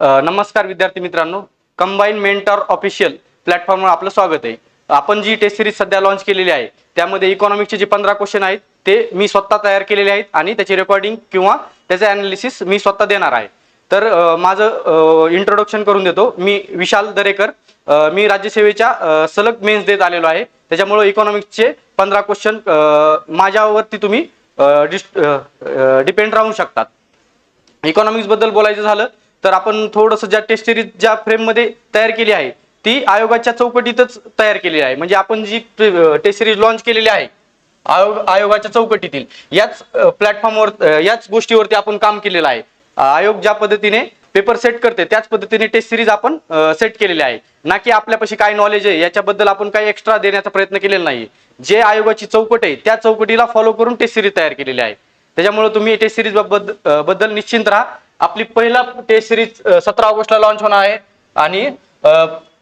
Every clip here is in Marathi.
नमस्कार विद्यार्थी मित्रांनो. कंबाईन मेंटर ऑफिशियल प्लॅटफॉर्मवर आपलं स्वागत आहे. आपण जी टेस्ट सिरीज सध्या लॉन्च केलेली आहे त्यामध्ये इकॉनॉमिक्सचे जे पंधरा क्वेश्चन आहेत ते मी स्वतः तयार केलेले आहेत आणि त्याची रेकॉर्डिंग किंवा त्याचे अनालिसिस मी स्वतः देणार आहे. तर माझं इंट्रोडक्शन करून देतो. मी विशाल दरेकर. मी राज्यसेवेच्या सलग मेन्स देत आलेलो आहे. त्याच्यामुळे इकॉनॉमिक्सचे पंधरा क्वेश्चन माझ्यावरती तुम्ही डिपेंड राहू शकतात. इकॉनॉमिक्सबद्दल बोलायचं झालं तर आपण थोडंसं ज्या टेस्ट सिरीज ज्या फ्रेममध्ये तयार केली आहे ती आयोगाच्या चौकटीतच तयार केलेली आहे. म्हणजे आपण जी टेस्ट सिरीज लॉन्च केलेली आहे आयोग आयोगाच्या चौकटीतील याच प्लॅटफॉर्मवर याच गोष्टीवरती आपण काम केलेलं आहे. आयोग ज्या पद्धतीने पेपर सेट करते त्याच पद्धतीने टेस्ट सिरीज आपण सेट केलेली आहे. ना की आपल्यापाशी काय नॉलेज आहे याच्याबद्दल आपण काही एक्स्ट्रा देण्याचा प्रयत्न केलेला नाही. जे आयोगाची चौकट आहे त्या चौकटीला फॉलो करून टेस्ट सिरीज तयार केलेली आहे. त्याच्यामुळे तुम्ही टेस्ट सिरीजबद्दल बद्दल निश्चिंत राहा. आपली पहिला टेस्ट सिरीज सतरा ऑगस्टला लॉन्च होणार आहे. आणि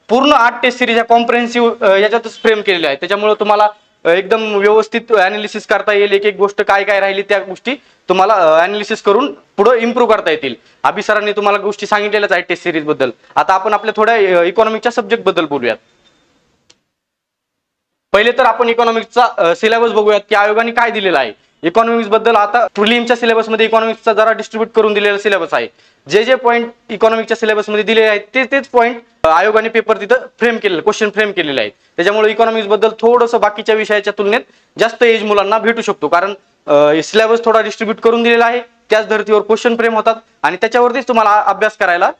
पूर्ण आठ टेस्ट सिरीज ह्या कॉम्प्रेन्सिव्ह याच्यातच फ्रेम केलेल्या आहे त्याच्यामुळे तुम्हाला एकदम व्यवस्थित अनालिसिस करता येईल. एक एक गोष्ट काय काय राहिली त्या गोष्टी तुम्हाला अनालिसिस करून पुढे इम्प्रूव्ह करता येतील. अभि सरांनी तुम्हाला गोष्टी सांगितलेल्याच आहेत टेस्ट सिरीजबद्दल. आता आपण आपल्या थोड्या इकॉनॉमिकच्या सब्जेक्टबद्दल बोलूयात. पहिले तर आपण इकॉनॉमिक्सचा सिलेबस बघूयात की आयोगाने काय दिलेला आहे. इकॉनॉमिक्सबद्दल आता प्रिलिमच्या सिलेबसमध्ये इकॉनॉमिक्सचा जरा डिस्ट्रीब्यूट करून दिलेला सिलेबस आहे. जे जे पॉईंट इकॉनॉमिकच्या सिलेबसमध्ये दिलेले आहेत ते तेच पॉईंट आयोगाने पेपर तिथं फ्रेम केलेलं क्वेश्चन फ्रेम केलेले आहेत. त्याच्यामुळे इकॉनॉमिक्सबद्दल थोडंसं बाकीच्या विषयाच्या तुलनेत जास्त एज मुलांना भेटू शकतो. कारण सिलेबस थोडा डिस्ट्रीब्यूट करून दिलेला आहे त्याच धर्तीवर क्वेश्चन फ्रेम होतात आणि त्याच्यावरतीच तुम्हाला अभ्यास करायला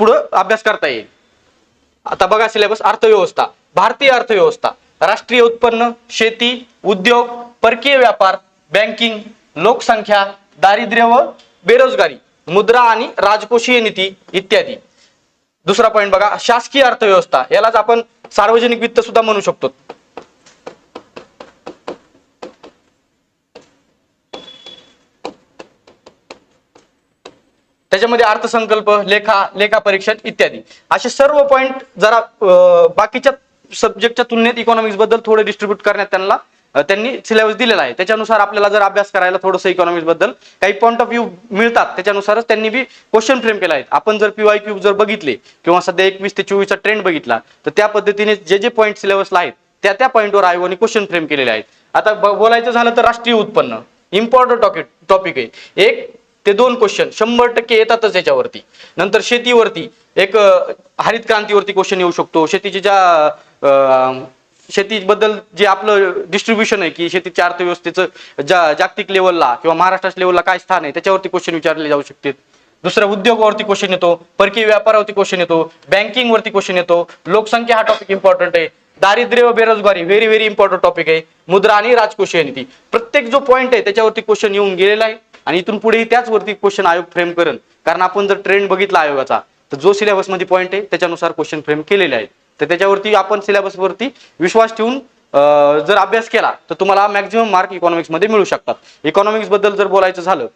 पुढं अभ्यास करता येईल. आता बघा सिलेबस अर्थव्यवस्था भारतीय अर्थव्यवस्था. राष्ट्रीय उत्पन्न शेती उद्योग परकीय व्यापार बँकिंग लोकसंख्या दारिद्र्य व बेरोजगारी मुद्रा आणि राजकोषीय नीती इत्यादी. दुसरा पॉईंट बघा शासकीय अर्थव्यवस्था. यालाच आपण सार्वजनिक वित्त सुद्धा म्हणू शकतो. त्याच्यामध्ये अर्थसंकल्प लेखा लेखा परीक्षण इत्यादी. असे सर्व पॉईंट जरा बाकीच्या सब्जेक्टच्या तुलनेत इकॉनॉमिक्सबद्दल थोडे डिस्ट्रीब्यूट करण्यात त्यांना त्यांनी सिलेबस दिलेला आहे. त्याच्यानुसार आपल्याला जर अभ्यास करायला थोडंसं इकॉनॉमिक्सबद्दल काही पॉईंट ऑफ व्ह्यू मिळतात त्याच्यानुसारच त्यांनी बी क्वेश्चन फ्रेम केला आहे. आपण जर पीवाय क्यू जर बघितले किंवा सध्या एकवीस ते चोवीसचा ट्रेंड बघितला तर त्या पद्धतीने जे जे पॉईंट सिलेबसला आहेत त्या त्या पॉईंटवर आयोगाने क्वेश्चन फ्रेम केलेले आहेत. आता बोलायचं झालं तर राष्ट्रीय उत्पन्न इम्पॉर्टंट टॉपिक टॉपिक आहे. एक ते दोन क्वेश्चन शंभर टक्के येतातच याच्यावरती. नंतर शेतीवरती एक हरित क्रांतीवरती क्वेश्चन येऊ शकतो. शेतीच्या ज्या शेतीबद्दल जे आपलं डिस्ट्रीब्युशन आहे की शेतीच्या अर्थव्यवस्थेचं जा जागतिक लेवलला किंवा महाराष्ट्राच्या लेवलला काय स्थान आहे त्याच्यावरती क्वेश्चन विचारले जाऊ शकतात दुसऱ्या उद्योगावरती क्वेश्चन येतो परकीय व्यापारावरती क्वेश्चन येतो बँकिंग वरती क्वेश्चन येतो. लोकसंख्या हा टॉपिक इम्पॉर्टंट आहे. दारिद्र्य व बेरोजगारी व्हेरी व्हेरी इम्पॉर्टंट टॉपिक आहे. मुद्रा आणि राजकोषीय नीती. प्रत्येक जो पॉईंट आहे त्याच्यावरती क्वेश्चन येऊन गेलेला आहे. आणि इथून पुढेही त्याचवरती क्वेश्चन आयोग फ्रेम करेल. कारण आपण जर ट्रेंड बघितला आयोगाचा तर जो सिलेबसमध्ये पॉईंट आहे त्याच्यानुसार क्वेश्चन फ्रेम केलेले आहेत. तर त्याच्यावरती आपण सिलेबसवरती विश्वास ठेवून जर अभ्यास केला तर तुम्हाला मॅक्झिमम मार्क इकॉनॉमिक्समध्ये मिळू शकतात. इकॉनॉमिक्सबद्दल जर बोलायचं झालं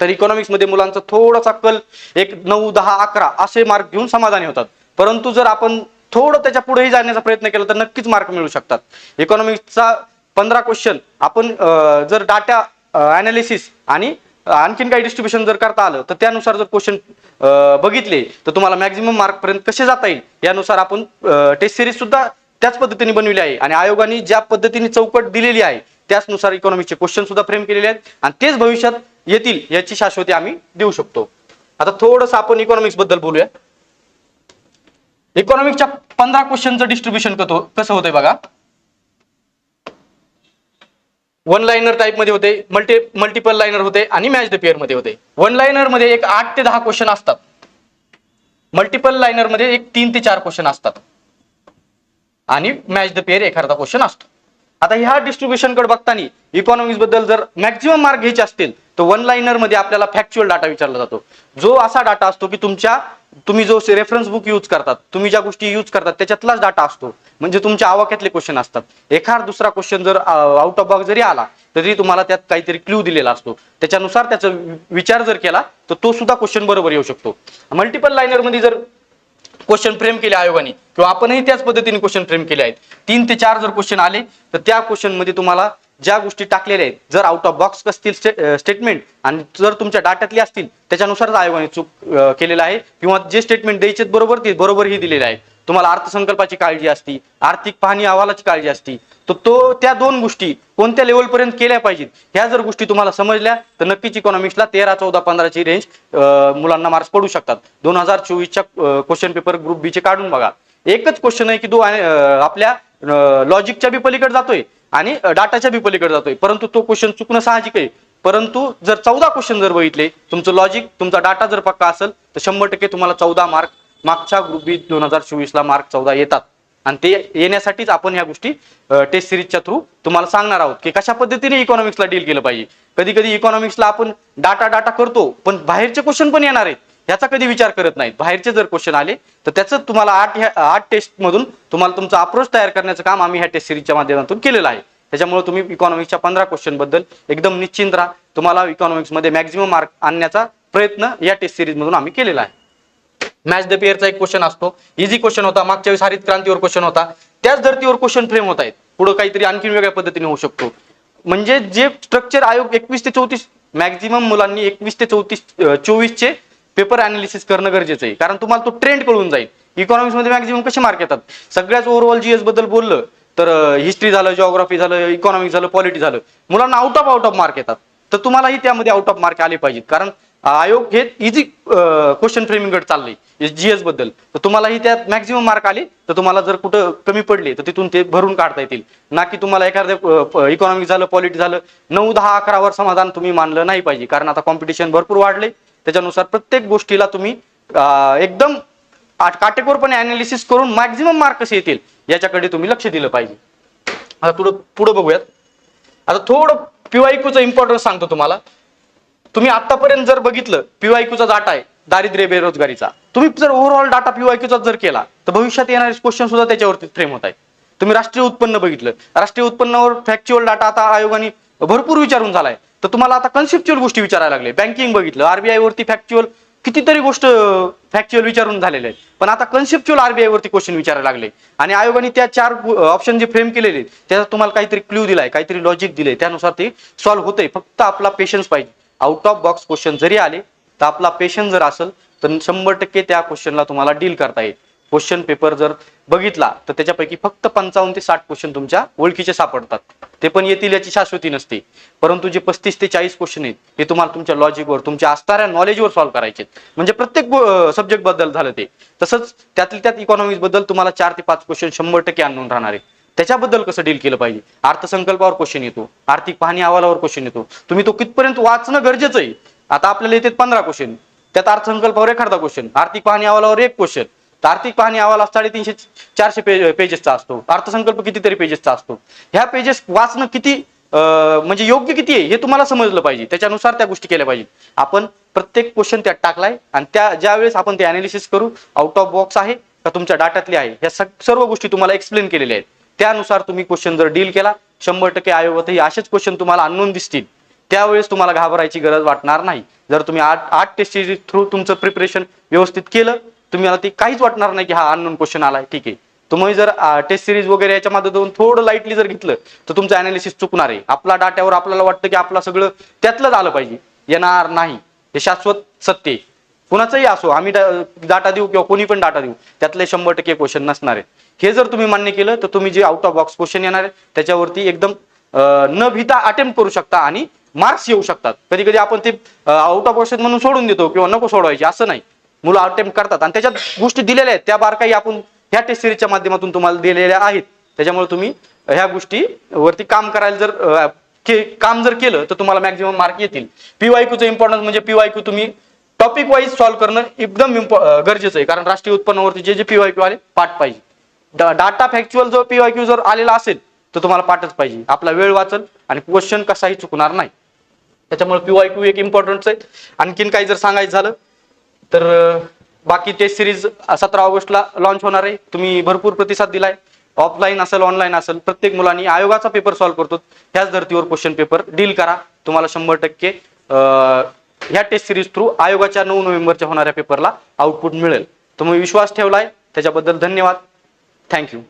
तर इकॉनॉमिक्समध्ये मुलांचा थोडासा कल एक नऊ दहा अकरा असे मार्क घेऊन समाधानी होतात. परंतु जर आपण थोडं त्याच्या पुढेही जाण्याचा प्रयत्न केला तर नक्कीच मार्क मिळू शकतात. इकॉनॉमिक्सचा पंधरा क्वेश्चन आपण जर डाटा अनालिसिस आणि आणखीन काही डिस्ट्रीब्युशन जर करता आलं तर त्यानुसार जर क्वेश्चन बघितले तर तुम्हाला मॅक्झिमम मार्कपर्यंत कसे जाता येईल? यानुसार आपण टेस्ट सिरीज सुद्धा त्याच पद्धतीने बनविली आहे. आणि आयोगाने ज्या पद्धतीने चौकट दिलेली आहे त्याचनुसार इकॉनॉमिकचे क्वेश्चन सुद्धा फ्रेम केलेले आहेत. आणि तेच भविष्यात येतील याची शाश्वती आम्ही देऊ शकतो. आता थोडस आपण इकॉनॉमिक्सबद्दल बोलूया. इकॉनॉमिकच्या पंधरा क्वेश्चनचं डिस्ट्रीब्युशन कसं होतंय बघा. वन लाईनर टाईपमध्ये होते मल्टी मल्टिपल लाईनर होते आणि मॅच द पेअरमध्ये होते. वन लाईनरमध्ये एक आठ ते दहा क्वेश्चन असतात. मल्टिपल लाईनरमध्ये एक तीन ते चार क्वेश्चन असतात. आणि मॅच द पेअर एखादा क्वेश्चन असतो. आता ह्या डिस्ट्रीब्युशनकडे बघताना इकॉनॉमिक्सबद्दल जर मॅक्झिमम मार्क घ्यायचे असतील तर वन लाईनरमध्ये आपल्याला फॅक्च्युअल डाटा विचारला जातो. जो असा डाटा असतो की तुमच्या तुम्ही जो रेफरन्स बुक यूज करतात तुम्ही ज्या गोष्टी यूज करतात त्याच्यातलाच डाटा असतो. म्हणजे तुमच्या आवाक्यातले क्वेश्चन असतात. एखाद दुसरा क्वेश्चन जर आउट ऑफ बॉक्स जरी आला तरी तुम्हाला त्यात काहीतरी क्ल्यू दिलेला असतो. त्याच्यानुसार त्याचा विचार जर केला तर तो सुद्धा क्वेश्चन बरोबर येऊ शकतो. मल्टिपल लाईनरमध्ये जर क्वेश्चन फ्रेम केले आयोगाने. किंवा आपणही त्याच पद्धतीने क्वेश्चन फ्रेम केले आहेत. तीन ते चार जर क्वेश्चन आले तर त्या क्वेश्चनमध्ये तुम्हाला ज्या गोष्टी टाकलेल्या आहेत जर आउट ऑफ बॉक्स असतील स्टेटमेंट आणि जर तुमच्या डाट्यातले असतील त्याच्यानुसारच आयोगाने चूक केलेला केलेलं आहे. किंवा जे स्टेटमेंट द्यायचे बरोबर ते बरोबरही दिलेले आहे. तुम्हाला अर्थसंकल्पाची काळजी असती आर्थिक पाहणी अहवालाची काळजी असती तर तो त्या दोन गोष्टी कोणत्या लेवलपर्यंत केल्या पाहिजेत ह्या जर गोष्टी तुम्हाला समजल्या तर नक्कीच इकॉनॉमिक्सला तेरा चौदा पंधराची रेंज मुलांना मार्क्स पडू शकतात. दोन हजार चोवीसच्या क्वेश्चन पेपर ग्रुप बीचे काढून बघा. एकच क्वेश्चन आहे की तो आपल्या लॉजिकच्या बी पलीकडे जातोय आणि डाटाच्या बी पलीकडे जातोय. परंतु तो क्वेश्चन चुकणं साहजिक आहे. परंतु जर चौदा क्वेश्चन जर बघितले तुमचं लॉजिक तुमचा डाटा जर पक्का असेल तर शंभर टक्के तुम्हाला चौदा मार्क मागच्या ग्रुप बी दोन हजार चोवीस ला मार्क चौदा येतात. आणि ते येण्यासाठीच आपण ह्या गोष्टी टेस्ट सिरीजच्या थ्रू तुम्हाला सांगणार आहोत की कशा पद्धतीने इकॉनॉमिक्सला डील केलं पाहिजे. कधी कधी इकॉनॉमिक्सला आपण डाटा डाटा करतो पण बाहेरचे क्वेश्चन पण येणार आहेत. ह्याचा कधी विचार करत नाहीत. बाहेरचे जर क्वेश्चन आले तर त्याचं तुम्हाला आठ ह्या आठ टेस्ट मधून तुम्हाला तुमचा अप्रोच तयार करण्याचं काम आम्ही ह्या टेस्ट सिरीजच्या माध्यमातून केलेलं आहे. त्याच्यामुळे तुम्ही इकॉनॉमिक्सच्या पंधरा क्वेश्चनबद्दल एकदम निश्चिंत राहा. तुम्हाला इकॉनॉमिक्समध्ये मॅक्झिमम मार्क आणण्याचा प्रयत्न या टेस्ट सिरीज मधून आम्ही केलेला आहे. मॅच द पेअरचा एक क्वेश्चन असतो. इझी क्वेश्चन होता. मागच्या वेळेस हरित क्रांतीवर क्वेश्चन होता. त्याच धर्तीवर क्वेश्चन फ्रेम होत आहेत. पुढे काहीतरी आणखी वेगळ्या पद्धतीने होऊ शकतो. म्हणजे जे स्ट्रक्चर आयोग एकवीस ते चौतीस मॅक्झिमम मुलांनी एकवीस ते चौतीस चोवीसचे पेपर अनालिसिस करणं गरजेचं आहे. कारण तुम्हाला तो ट्रेंड कळून जाईल. इकॉनॉमिक्समध्ये मॅक्झिमम कसे मार्क येतात? सगळ्याच ओव्हरऑल जीएसबद्दल बोललं तर हिस्ट्री झालं जॉग्राफी झालं इकॉनॉमिक्स झालं पॉलिटी झालं. मुलांना out of out of mark येतात. तर तुम्हालाही त्यामध्ये आउट ऑफ मार्क आले पाहिजेत. कारण आयोग हे इझी क्वेश्चन फ्रेमिंग चाललंय. जीएसबद्दल. तर तुम्हालाही त्यात मॅक्झिमम मार्क आले तर तुम्हाला जर कुठं कमी पडले तर तिथून ते भरून काढता येतील. ना की तुम्हाला एखाद्या इकॉनॉमिक झालं पॉलिटी झालं नऊ दहा अकरावर समाधान तुम्ही मानलं नाही पाहिजे. कारण आता कॉम्पिटिशन भरपूर वाढले. त्याच्यानुसार प्रत्येक गोष्टीला तुम्ही एकदम काटेकोरपणे अनालिसिस करून मॅक्झिमम मार्क कसे येतील याच्याकडे तुम्ही लक्ष दिलं पाहिजे. आता पुढं पुढं बघूयात. आता थोडं पिवायकूचं इम्पॉर्टन्स सांगतो तुम्हाला. तुम्ही आतापर्यंत जर बघितलं पीवायक्यूचा डाटा आहे दारिद्र्य बेरोजगारीचा. तुम्ही जर ओव्हरऑल डाटा पीवायक्यूचा जर केला तर भविष्यात येणारे क्वेश्चन सुद्धा त्याच्यावरती फ्रेम होत आहेत. तुम्ही राष्ट्रीय उत्पन्न बघितलं. राष्ट्रीय उत्पन्नावर फॅक्च्युअल डाटा आता आयोगाने भरपूर विचारून झालाय. तर तुम्हाला आता कन्सेप्च्युअल गोष्टी विचारायला लागले. बँकिंग बघितलं आरबीआय वरती फॅक्च्युअल कितीतरी गोष्ट फॅक्च्युअल विचारून झालेले आहेत. पण आता कन्सेप्च्युअल आरबीआय वरती क्वेश्चन विचारायला लागले. आणि आयोगाने त्या चार ऑप्शन जे फ्रेम केलेले आहेत, तुम्हाला काहीतरी क्ल्यू दिलाय काहीतरी लॉजिक दिले त्यानुसार ते सॉल्व्ह होतंय. फक्त आपला पेशन्स पाहिजे. आउट ऑफ बॉक्स क्वेश्चन जरी आले तर आपला पेशन्स जर असेल तर शंभर टक्के त्या क्वेश्चनला तुम्हाला डील करता येईल. क्वेश्चन पेपर जर बघितला तर त्याच्यापैकी फक्त पंचावन्न ते साठ क्वेश्चन तुमच्या ओळखीचे सापडतात. ते पण येतील याची शाश्वती नसते. परंतु जे पस्तीस ते चाळीस क्वेश्चन आहेत ते तुम्हाला तुमच्या लॉजिकवर तुमच्या असणाऱ्या नॉलेजवर सॉल्व्ह करायचे म्हणजे प्रत्येक सब्जेक्टबद्दल झालं ते. तसंच त्यातल्या त्यात इकॉनॉमिक्सबद्दल तुम्हाला चार ते पाच क्वेश्चन शंभर टक्के आणून राहणार आहे. त्याच्याबद्दल कसं डील केलं पाहिजे? अर्थसंकल्पावर क्वेश्चन येतो. आर्थिक पाहणी अहवालावर क्वेश्चन येतो. तुम्ही तो कितपर्यंत वाचणं गरजेचं आहे? आता आपल्याला येते पंधरा क्वेश्चन त्यात अर्थसंकल्पावर एखादा क्वेश्चन आर्थिक पाहणी अहवालावर एक क्वेश्चन तर आर्थिक पाहणी अहवाल साडेतीनशे चारशे पेज पेजेसचा असतो. अर्थसंकल्प कितीतरी पेजेसचा असतो. ह्या पेजेस वाचणं किती म्हणजे योग्य किती आहे हे तुम्हाला समजलं पाहिजे. त्याच्यानुसार त्या गोष्टी केल्या पाहिजे आपण प्रत्येक क्वेश्चन त्यात टाकलाय आणि त्या ज्यावेळेस आपण ते अनालिसिस करू आउट ऑफ बॉक्स आहे का तुमच्या डाटातले आहे. ह्या सर्व गोष्टी तुम्हाला एक्सप्लेन केलेल्या आहेत. त्यानुसार तुम्ही क्वेश्चन जर डील केला शंभर टक्के आयोगातही असेच क्वेश्चन तुम्हाला अननोन दिसतील. त्यावेळेस तुम्हाला घाबरायची गरज वाटणार नाही. जर तुम्ही आठ आठ टेस्ट थ्रू तुमचं प्रिपरेशन व्यवस्थित केलं तुम्हाला ती काहीच वाटणार नाही की हा अननोन क्वेश्चन आलाय. ठीक आहे. तुम्ही जर टेस्ट सिरीज वगैरे याच्या मदतीतून थोडं लाईटली जर घेतलं तर तुमचं अनालिसिस चुकणार आहे. आपला डाट्यावर आपल्याला वाटतं की आपलं सगळं त्यातलंच आलं पाहिजे. येणार नाही. हे शाश्वत सत्य कुणाचंही असो आम्ही डाटा देऊ किंवा कोणी पण डाटा देऊ त्यातले शंभर टक्के क्वेश्चन नसणार आहेत. हे जर तुम्ही मान्य केलं तर तुम्ही जे आउट ऑफ बॉक्स क्वेश्चन येणार आहे त्याच्यावरती एकदम न भीता अटेम्प्ट करू शकता आणि मार्क्स येऊ शकतात. कधी कधी आपण ते आउट ऑफ क्वेश्चन म्हणून सोडून देतो किंवा नको सोडवायचे असं नाही. मुलं अटेम्प्ट करतात आणि त्याच्यात गोष्टी दिलेल्या आहेत. त्या बारकाई आपण ह्या टेस्ट सिरीजच्या माध्यमातून तुम्हाला दिलेल्या आहेत. त्याच्यामुळे तुम्ही ह्या गोष्टी वरती काम करायला जर के- काम जर केलं तर तुम्हाला मॅक्झिमम मार्क येतील. पीवायक्यूचं इम्पॉर्टन्स म्हणजे पीवायक्यू तुम्ही टॉपिक वाईज सॉल्व्ह करणं एकदम गरजेचं आहे. कारण राष्ट्रीय उत्पन्नावरती जे जे पीवायक्यू आले पाठ पाहिजे. डाटा फॅक्च्युअल जो पीवायक्यू जर आलेला असेल तर तुम्हाला पाठच पाहिजे. आपला वेळ वाचल आणि क्वेश्चन कसाही चुकणार नाही. त्याच्यामुळे पीवायक्यू एक इम्पॉर्टन्स आहे. आणखीन काही जर सांगायचं झालं तर बाकी टेस्ट सिरीज सतरा ऑगस्टला लॉन्च होणार आहे. तुम्ही भरपूर प्रतिसाद दिलाय. ऑफलाईन असेल ऑनलाईन असेल प्रत्येक मुलांनी आयोगाचा पेपर सॉल्व्ह करतो. त्याच धर्तीवर क्वेश्चन पेपर डील करा. तुम्हाला शंभर टक्के ह्या टेस्ट सिरीज थ्रू आयोगाच्या नऊ नोव्हेंबरच्या होणाऱ्या पेपरला आउटपुट मिळेल. तुम्ही विश्वास ठेवलाय? त्याच्याबद्दल धन्यवाद. थँक्यू